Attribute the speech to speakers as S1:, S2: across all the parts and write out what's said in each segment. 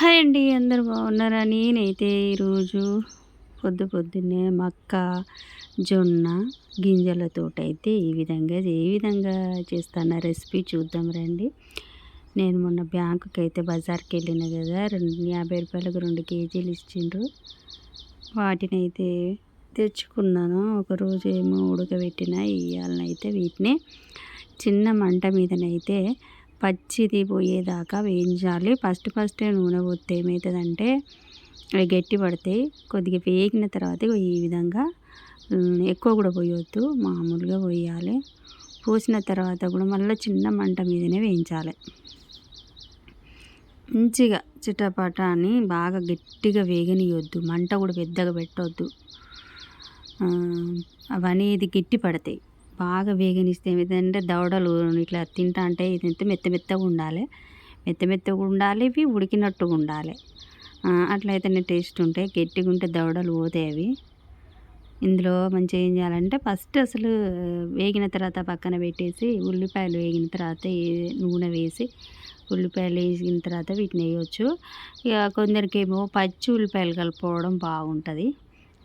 S1: Hi అండి అందరు బాగున్నారా? నేనైతే ఈరోజు పొద్దు పొద్దున్నే మక్క జొన్న గింజలతోటైతే అయితే ఈ విధంగా ఏ విధంగా చేస్తాన రెసిపీ చూద్దాం రండి. నేను మొన్న బ్యాంకుకి అయితే బజార్కి వెళ్ళిన కదా రెండు యాభై రూపాయలకు రెండు కేజీలు ఇచ్చిండ్రు. వాటిని అయితే తెచ్చుకున్నాను. ఒకరోజు ఏమో ఉడకబెట్టిన ఇవాళనైతే వీటిని. చిన్న మంట మీదనైతే పచ్చిది పోయేదాకా వేయించాలి. ఫస్ట్ ఫస్ట్ నూనె పోతే ఏమవుతుందంటే అవి గట్టి పడతాయి. కొద్దిగా వేగిన తర్వాత ఈ విధంగా ఎక్కువ కూడా పోయొద్దు. మామూలుగా పోయాలి. పోసిన తర్వాత కూడా మళ్ళీ చిన్న మంట మీదనే వేయించాలి. మంచిగా చిటపట అని బాగా గట్టిగా వేగనియొద్దు. మంట కూడా పెద్దగా పెట్టొద్దు. అవనేది గట్టి పడతాయి. బాగా వేగనిస్తే ఏమైందంటే దవడలు ఇట్లా తింటా అంటే ఇది మెత్త మెత్తగా ఉండాలి. మెత్త మెత్తగా ఉండాలి ఇవి ఉడికినట్టుగా ఉండాలి. అట్లయితేనే టేస్ట్ ఉంటాయి. గట్టిగా ఉంటే దవడలు పోతాయి అవి. ఇందులో మంచిగా ఏం చేయాలంటే ఫస్ట్ అసలు వేగిన తర్వాత పక్కన పెట్టేసి ఉల్లిపాయలు వేగిన తర్వాత నూనె వేసి ఉల్లిపాయలు వేసిన తర్వాత వీటిని వేయవచ్చు ఇక కొందరికేమో పచ్చి ఉల్లిపాయలు కలుపుకోవడం బాగుంటుంది.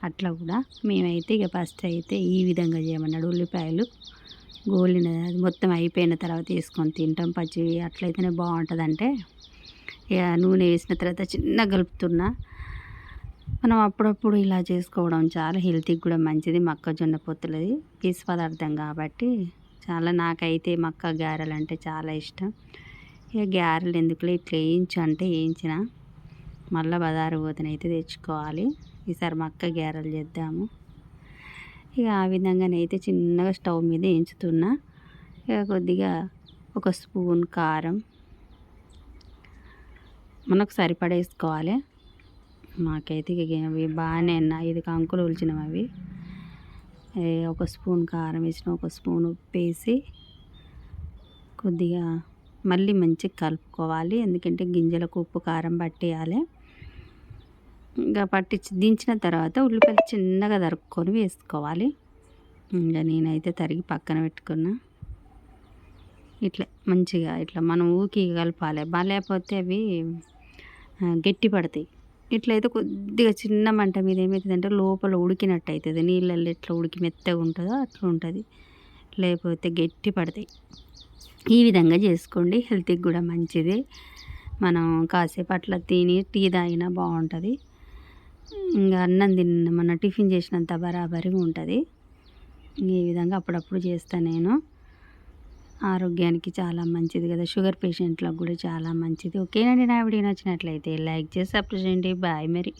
S1: అట్లా కూడా మేమైతే ఇక ఫస్ట్ అయితే ఈ విధంగా చేయమన్నాడు. ఉల్లిపాయలు గోలిన మొత్తం అయిపోయిన తర్వాత వేసుకొని తింటాం. పచ్చి అట్లయితేనే బాగుంటుంది అంటే ఇక నూనె వేసిన తర్వాత చిన్న కలుపుతున్నా. మనం అప్పుడప్పుడు ఇలా చేసుకోవడం చాలా హెల్త్కి కూడా మంచిది. మొక్కజొన్న పొత్తులది పీసు పదార్థం కాబట్టి చాలా నాకైతే మక్క గారెలు అంటే చాలా ఇష్టం. ఇక గారెలు ఎందుకులే ఇట్లా వేయించు అంటే వేయించిన మళ్ళీ బజారు పోతనైతే తెచ్చుకోవాలి. ఈసారి మక్క గ్యారెలు చేద్దాము. ఇక ఆ విధంగానైతే చిన్నగా స్టవ్ మీద ఎంచుతున్నా ఇక కొద్దిగా ఒక స్పూన్ కారం మనకు సరిపడేసుకోవాలి మాకైతే ఇక బాగానే బాగానే ఐదు కంకులు ఉల్చినవి అవి. ఒక స్పూన్ కారం వేసిన ఒక స్పూన్ ఉప్పు వేసి కొద్దిగా మళ్ళీ మంచిగా కలుపుకోవాలి. ఎందుకంటే గింజలకు ఉప్పు కారం పట్టేయాలి. ఇంకా పట్టించి దించిన తర్వాత ఉల్లిపాయలు చిన్నగా తరుక్కొని వేసుకోవాలి. ఇంకా నేనైతే తరిగి పక్కన పెట్టుకున్నా. ఇట్లా మంచిగా ఇట్లా మనం ఊకి కలపాలి. లేకపోతే అవి గట్టి పడతాయి. ఇట్లయితే కొద్దిగా చిన్న మంట మీద ఏమవుతుందంటే లోపల ఉడికినట్టు అవుతుంది. నీళ్ళల్లో ఎట్లా ఉడికి మెత్తగా ఉంటుందో అట్లా ఉంటుంది. లేకపోతే గట్టి పడతాయి. ఈ విధంగా చేసుకోండి. హెల్త్కి కూడా మంచిది. మనం కాసేపు అట్లా తిని టీ తాగినా బాగుంటుంది. ఇంకా అన్నం తిన్న మన టిఫిన్ చేసినంత బరాబరిగా ఉంటుంది. ఈ విధంగా అప్పుడప్పుడు చేస్తాను నేను. ఆరోగ్యానికి చాలా మంచిది కదా. షుగర్ పేషెంట్లకు కూడా చాలా మంచిది. ఓకేనండి నా వీడియో నచ్చినట్లయితే లైక్ చేసి సబ్స్క్రైబ్ చేయండి. బాయ్ మరి.